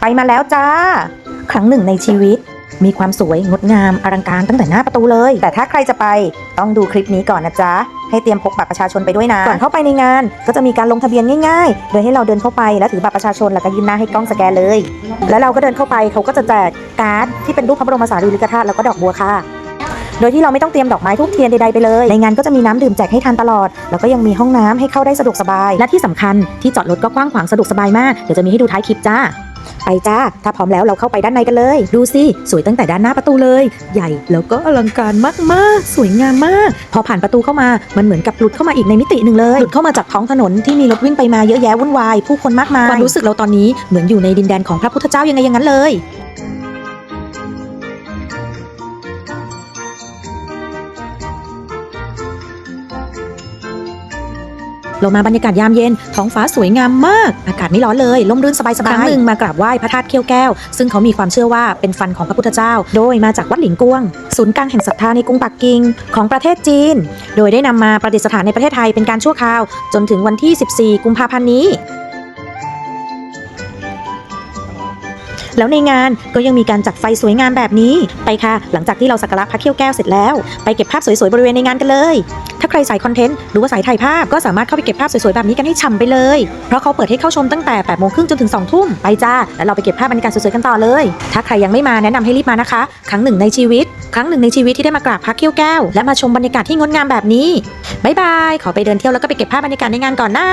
ไปมาแล้วจ้า ครั้งหนึ่งในชีวิต มีความสวยงดงามอลังการตั้งแต่หน้าประตูเลย แต่ถ้าใครจะไปต้องดูคลิปนี้ก่อนนะจ๊ะ ให้เตรียมพกบัตรประชาชนไปด้วยนะ ก่อนเข้าไปในงาน ก็จะมีการลงทะเบียนง่ายๆ โดยให้เราเดินเข้าไปแล้วถือบัตรประชาชนแล้วก็ยื่นหน้าให้กล้องสแกนเลย แล้วเราก็เดินเข้าไปเขาก็จะแจกการ์ดที่เป็นรูปพระบรมสารีริกธาตุแล้วก็ดอกบัวค่ะโดยที่เราไม่ต้องเตรียมดอกไม้ทูบเทียนใดๆไปเลย ในงานก็จะมีน้ำดื่มแจกให้ทานตลอด แล้วก็ยังมีห้องน้ำให้เข้าได้สะดวกสบาย และที่สำคัญที่จอดรถก็กว้างขวางสะดวกสบายมาก เดี๋ยวจะมีให้ดูท้ายคลิปจ้า ไปจ้า ถ้าพร้อมแล้วเราเข้าไปด้านในกันเลย ดูสิ สวยตั้งแต่ด้านหน้าประตูเลย ใหญ่แล้วก็อลังการมากๆ สวยงามมาก พอผ่านประตูเข้ามา มันเหมือนกับหลุดเข้ามาอีกในมิติหนึ่งเลย หลุดเข้ามาจากท้องถนนที่มีรถวิ่งไปมาเยอะแยะวุ่นวาย ผู้คนมากมาย ความรู้สึกเราตอนนี้เหมือนอยู่ในดินแดนของพระพุทธเจ้ายังไงอย่างนั้นเลย เรามาบรรยากาศยามเย็น ท้องฟ้าสวยงามมาก อากาศไม่ร้อนเลย ลมรื่นสบายๆครั้งหนึ่งมากราบไหว้พระธาตุเขี้ยวแก้ว ซึ่งเขามีความเชื่อว่าเป็นฟันของพระพุทธเจ้า โดยมาจากวัดหลิงกวง ศูนย์กลางแห่งศรัทธาในกรุงปักกิ่งของประเทศจีน โดยได้นำมาประดิษฐานในประเทศไทยเป็นการชั่วคราว จนถึงวันที่ 14 กุมภาพันธ์นี้แล้วในงานก็ยังมีการจัดไฟสวยงามแบบนี้ ไปค่ะ หลังจากที่เราสักการะพระเขี้ยวแก้วเสร็จแล้ว ไปเก็บภาพสวยๆ บริเวณในงานกันเลย ถ้าใครใส่คอนเทนต์หรือว่าสายถ่ายภาพก็สามารถเข้าไปเก็บภาพสวยๆแบบนี้กันให้ฉ่ำไปเลย เพราะเขาเปิดให้เข้าชมตั้งแต่8โมงครึ่งจนถึง2ทุ่มไปจ้าแล้วเราไปเก็บภาพบรรยากาศสวยๆกันต่อเลย ถ้าใครยังไม่มาแนะนำให้รีบมานะคะ ครั้งหนึ่งในชีวิต ครั้งหนึ่งในชีวิตที่ได้มากราบพระเขี้ยวแก้วและมาชมบรรยากาศที่งดงามแบบนี้บ๊ายบายขอไปเดินเที่ยวแล้วก็ไปเก็บภาพบรรยากาศในงานก่อนนะ